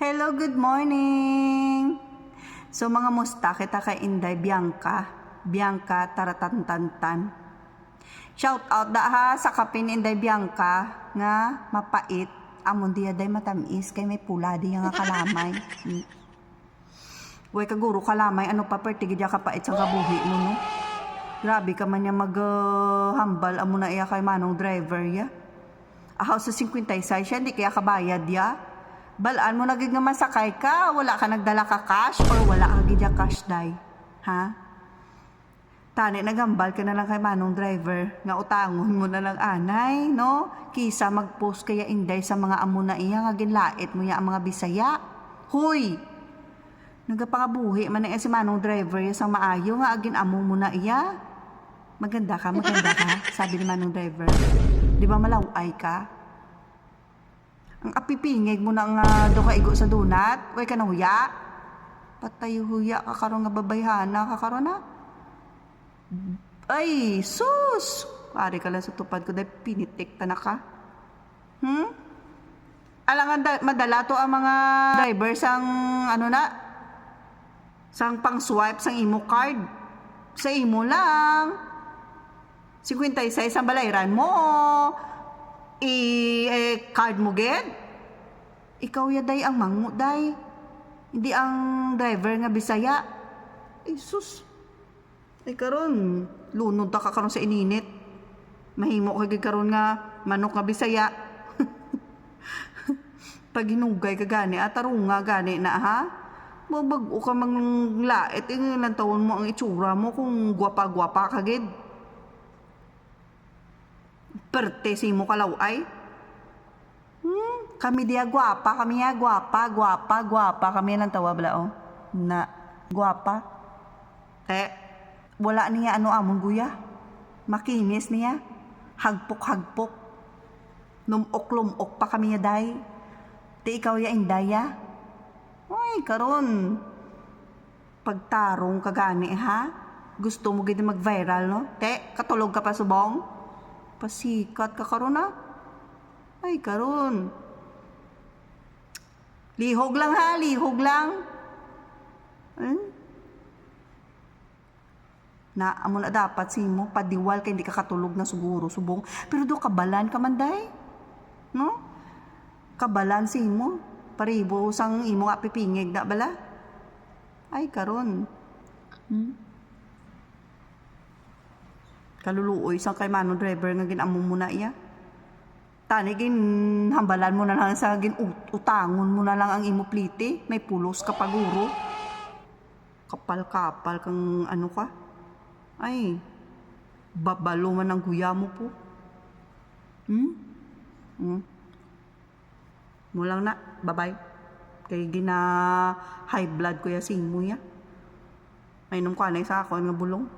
Hello, good morning! So mga musta kita kay Inday Bianca. Bianca Taratantantan. Shout out da ha sa kapin Inday Bianca nga mapait. Amon diya day matamis kay may pula diya nga kalamay. Hmm. Way kaguro kalamay ano pa perti gid ka pait sa kabuhi mo no. Grabe ka man niya maghambal amo na iya kay manong driver ya. Ahaw sa 56 siya, hindi kaya kabayad ya. Balaan mo nagig nga masakay ka, wala ka nagdala ka cash or wala ka gidya cash day. Ha? Tani nagambal ka na lang kay manong driver, nga utangon mo na lang anay, no? Kisa mag-post kaya inday sa mga amo na iya, nga ginlait mo ya ang mga bisaya. Hoy! Nagapangabuhi man iya si manong driver sa maayo nga agin amo mo na iya. Maganda ka, maganda ka, sabi ni manong driver. Di ba malaway ka? Ang apipingig mo na nga do ka igo sa donut, way ka na huya. Patay huya ka karon nga babayhana ka na. Ay, sus! Pare ka lang sa tupad ko dahil pinitik ta na ka. Hmm? Alangan da- madala to ang mga driver sang ano na, sang pang swipe sang imo card. Sa imo lang. 56 ang balayran mo. I eh, card mo ged. Ikaw ya day ang mangu day. Hindi ang driver nga Bisaya. Ay sus. Ay karon, lunod ta ka karon sa ininit. Mahimo ka gid karon nga manok nga Bisaya. Pag hinugay ka gani, atarunga gani na ha? Mabag-o ka mang lait, eh, ilang taon mo ang itsura mo kung gwapa-gwapa ka gid. Perte si mo kalaw ay. Hmm, kami dia gwapa, kami ya gwapa, gwapa, gwapa. Kami lang tawa bala oh. Na, gwapa. Te, wala niya ano among guya. Makinis niya. Hagpok-hagpok. Lumok-lumok pa kami ya day. Te ikaw ya indaya. Ay, karon. Pagtarong ka gani ha? Gusto mo gid mag-viral no? Te, katulog ka pa subong? Pasikat ka karon na. Ay, karon. Lihog lang ha, lihog lang. Hmm? Na, amo na dapat si mo, padiwal kay hindi ka katulog na siguro, subong. Pero do kabalan ka man day. No? Kabalan si mo. Paribo sang imo nga pipingig na bala. Ay, karon. Hmm? kaluluoy sang kay manong driver nga ginamo mo na iya. Tani hambalan mo na lang sa gin ut- utangon mo na lang ang imo plite, may pulos ka paguro. Kapal-kapal kang ano ka. Ay, babalo man ang guya mo po. Hmm? Hmm. Mo lang na, bye-bye. Kay gina high blood ko ya sing mo ya. Ay nung kanay sa ako nga bulong.